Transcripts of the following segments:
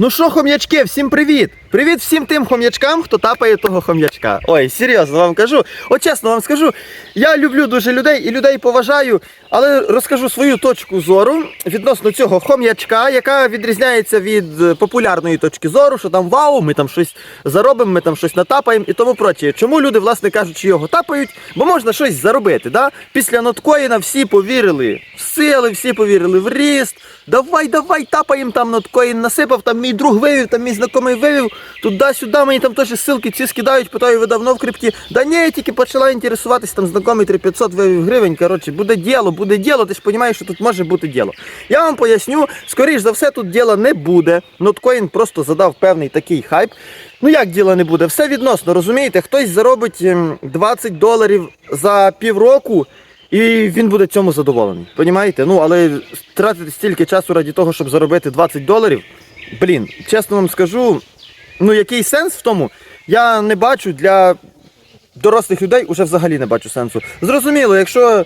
Ну що, хом'ячки, всім привіт! Привіт всім тим хом'ячкам, хто тапає того хом'ячка. Ой, серйозно вам кажу. От чесно вам скажу, я люблю дуже людей і людей поважаю, але розкажу свою точку зору відносно цього хом'ячка, яка відрізняється від е, популярної точки зору, що там вау, ми там щось заробимо, ми там щось натапаємо і тому прочее. Чому люди, власне кажучи, його тапають? Бо можна щось заробити. Да? Після ноткоїна всі повірили в сили, всі повірили в ріст. Давай, давай, тапаємо там ноткоін насипав, там мій друг вивів, там мій знайомий вивів, туди-сюди, мені там теж ссылки ці скидають, питаю, ви давно в крипті. Да ні, я тільки почала інтересуватись, там знайомий 3500 гривень. Коротше, буде діло, буде діло, ти ж розумієш, що тут може бути діло. Я вам поясню, скоріш за все, тут діла не буде. Ноткоін просто задав певний такий хайп. Ну як діла не буде? Все відносно, розумієте? Хтось заробить ем, 20 доларів за півроку. І він буде цьому задоволений. Понімаєте? Ну, але тратити стільки часу раді того, щоб заробити 20 доларів. Блін, чесно вам скажу, ну який сенс в тому? Я не бачу для дорослих людей уже взагалі не бачу сенсу. Зрозуміло, якщо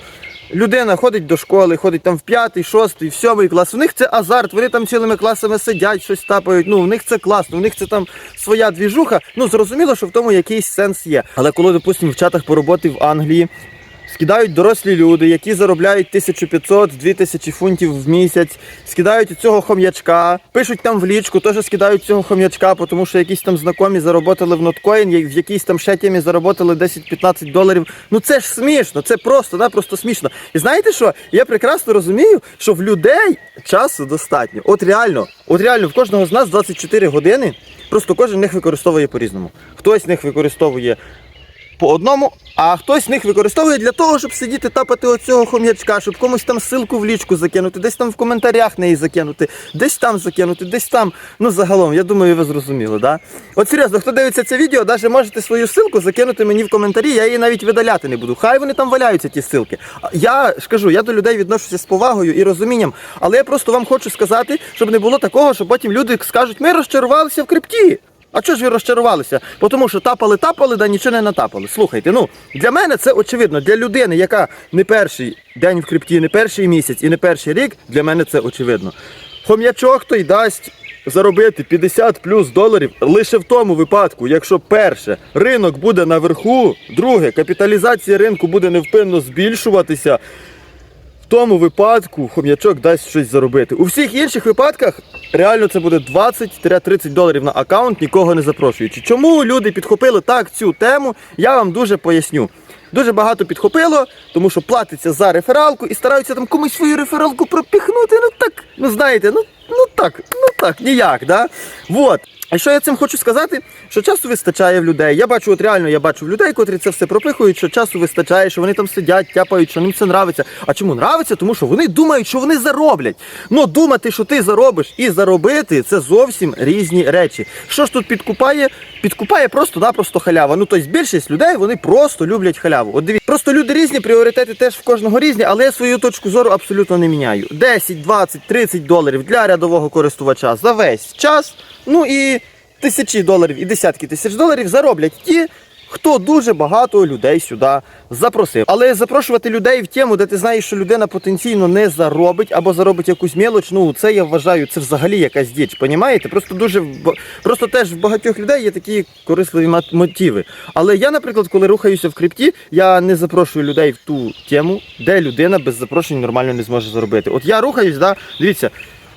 людина ходить до школи, ходить там в п'ятий, шостий, в сьомий клас, у них це азарт, вони там цілими класами сидять, щось тапають. Ну, в них це класно, у них це там своя двіжуха. Ну, зрозуміло, що в тому якийсь сенс є. Але коли, допустимо, в чатах по роботи в Англії. Скидають дорослі люди, які заробляють 1500-2000 фунтів в місяць, скидають цього хом'ячка, пишуть там в лічку, теж скидають цього хом'ячка, тому що якісь там знайомі заробили в ноткоін, в якійсь там ще темі заробили 10-15 доларів. Ну це ж смішно, це просто, да, просто смішно. І знаєте що? Я прекрасно розумію, що в людей часу достатньо. От реально, от реально, в кожного з нас 24 години, просто кожен них використовує по-різному. Хтось них використовує по одному, а хтось з них використовує для того, щоб сидіти тапати оцього хом'ячка, щоб комусь там ссылку в лічку закинути, десь там в коментарях неї закинути, десь там закинути, десь там. Ну загалом, я думаю, ви зрозуміли, да? От серйозно, хто дивиться це відео, навіть можете свою ссылку закинути мені в коментарі, я її навіть видаляти не буду. Хай вони там валяються, ті ссылки. А Я ж кажу, я до людей відношуся з повагою і розумінням, але я просто вам хочу сказати, щоб не було такого, що потім люди скажуть, ми розчарувалися в крипті. А чого ж ви розчарувалися? Тому що тапали, тапали, да нічого не натапали. Слухайте, ну для мене це очевидно. Для людини, яка не перший день в крипті, не перший місяць і не перший рік, для мене це очевидно. Хом'ячок той дасть заробити 50 плюс доларів лише в тому випадку, якщо перше ринок буде наверху, друге капіталізація ринку буде невпинно збільшуватися. Тому випадку хом'ячок дасть щось заробити. У всіх інших випадках реально це буде 20-30 доларів на аккаунт, нікого не запрошуючи. Чому люди підхопили так цю тему, я вам дуже поясню. Дуже багато підхопило, тому що платиться за рефералку і стараються там комусь свою рефералку пропіхнути. Ну так, ну знаєте, ну, ну так, ну так, ніяк, да? Вот. А що я цим хочу сказати? Що часу вистачає в людей. Я бачу, от реально я бачу в людей, котрі це все пропихують, що часу вистачає, що вони там сидять, тяпають, що їм це нравиться. А чому нравиться? Тому що вони думають, що вони зароблять. Ну думати, що ти заробиш і заробити це зовсім різні речі. Що ж тут підкупає? Підкупає просто-напросто халява. Ну тобто більшість людей вони просто люблять халяву. От дивіться, просто люди різні, пріоритети теж в кожного різні, але я свою точку зору абсолютно не міняю. 10, 20, 30 доларів для рядового користувача за весь час. Ну і тисячі доларів і десятки тисяч доларів зароблять ті, хто дуже багато людей сюди запросив. Але запрошувати людей в тему, де ти знаєш, що людина потенційно не заробить або заробить якусь мелоч, ну це я вважаю, це взагалі якась діч. Понімаєте? Просто дуже просто теж в багатьох людей є такі корисливі мотиви. Але я, наприклад, коли рухаюся в крипті, я не запрошую людей в ту тему, де людина без запрошень нормально не зможе заробити. От я рухаюсь, да, дивіться.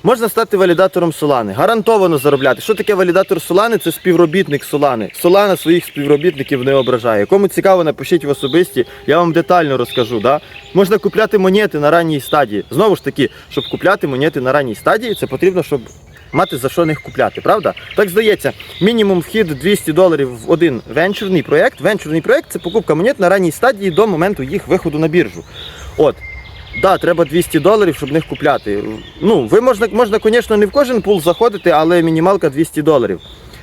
Можна стати валідатором Солани, гарантовано заробляти. Що таке валідатор Солани? Це співробітник Солани. Солана своїх співробітників не ображає. Кому цікаво, напишіть в особисті, я вам детально розкажу. Да? Можна купляти монети на ранній стадії. Знову ж таки, щоб купляти монети на ранній стадії, це потрібно, щоб мати за що них купляти, правда? Так здається, мінімум вхід 200 доларів в один венчурний проєкт. Венчурний проєкт це покупка монет на ранній стадії до моменту їх виходу на біржу. От. Да, треба 200 доларів, щоб них купляти. Ну, ви можна, можна, звісно, не в кожен пул заходити, але мінімалка 200 доларів.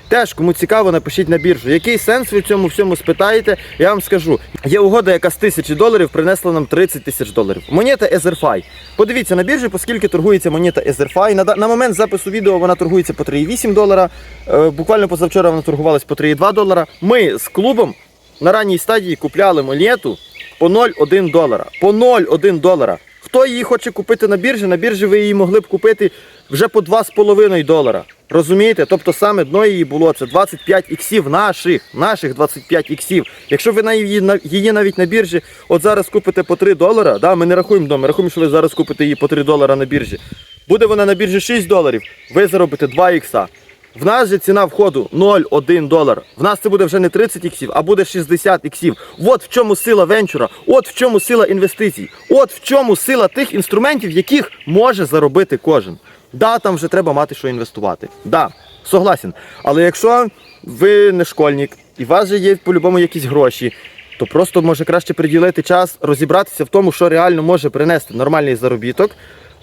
Теж, кому цікаво, напишіть на біржу. Який сенс ви в цьому всьому спитаєте? Я вам скажу. Є угода, яка з тисячі доларів принесла нам 30 тисяч доларів. Монета Etherfi. Подивіться на біржі, оскільки торгується монета Etherfi. На, на момент запису відео вона торгується по 3,8 долара. Е, буквально позавчора вона торгувалась по 3,2 долара. Ми з клубом на ранній стадії купляли монету по 0,1 долара. По 0,1 долара. Хто її хоче купити на біржі? На біржі ви її могли б купити вже по 2,5 долара. Розумієте? Тобто саме дно її було це 25 іксів наших, наших 25 іксів. Якщо ви її, її навіть на біржі, от зараз купите по 3 долара, да, ми не рахуємо дно, ми рахуємо, що ви зараз купите її по 3 долара на біржі. Буде вона на біржі 6 доларів, ви заробите 2 ікса. В нас же ціна входу 0,1 долар. В нас це буде вже не 30 іксів, а буде 60 іксів. От в чому сила венчура, от в чому сила інвестицій, от в чому сила тих інструментів, яких може заробити кожен. Да, там вже треба мати що інвестувати. Да, согласен. Але якщо ви не школьник і у вас же є по-любому якісь гроші, то просто може краще приділити час розібратися в тому, що реально може принести нормальний заробіток,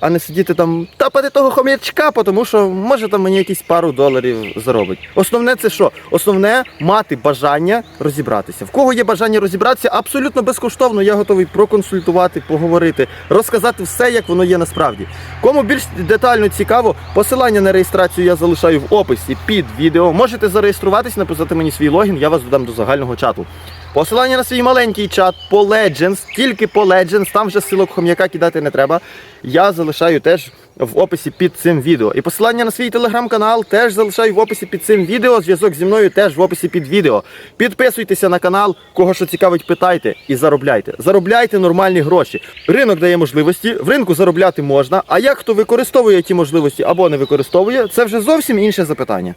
а не сидіти там тапати того хом'ячка, тому що може там мені якісь пару доларів заробить. Основне це що? Основне мати бажання розібратися. В кого є бажання розібратися, абсолютно безкоштовно я готовий проконсультувати, поговорити, розказати все, як воно є насправді. Кому більш детально цікаво, посилання на реєстрацію я залишаю в описі під відео. Можете зареєструватись, написати мені свій логін, я вас додам до загального чату. Посилання на свій маленький чат по Legends, тільки по Legends, там вже силок хом'яка кидати не треба. Я залишаю теж в описі під цим відео. І посилання на свій телеграм-канал теж залишаю в описі під цим відео. Зв'язок зі мною теж в описі під відео. Підписуйтеся на канал, кого що цікавить, питайте і заробляйте. Заробляйте нормальні гроші. Ринок дає можливості, в ринку заробляти можна. А як хто використовує ті можливості або не використовує, це вже зовсім інше запитання.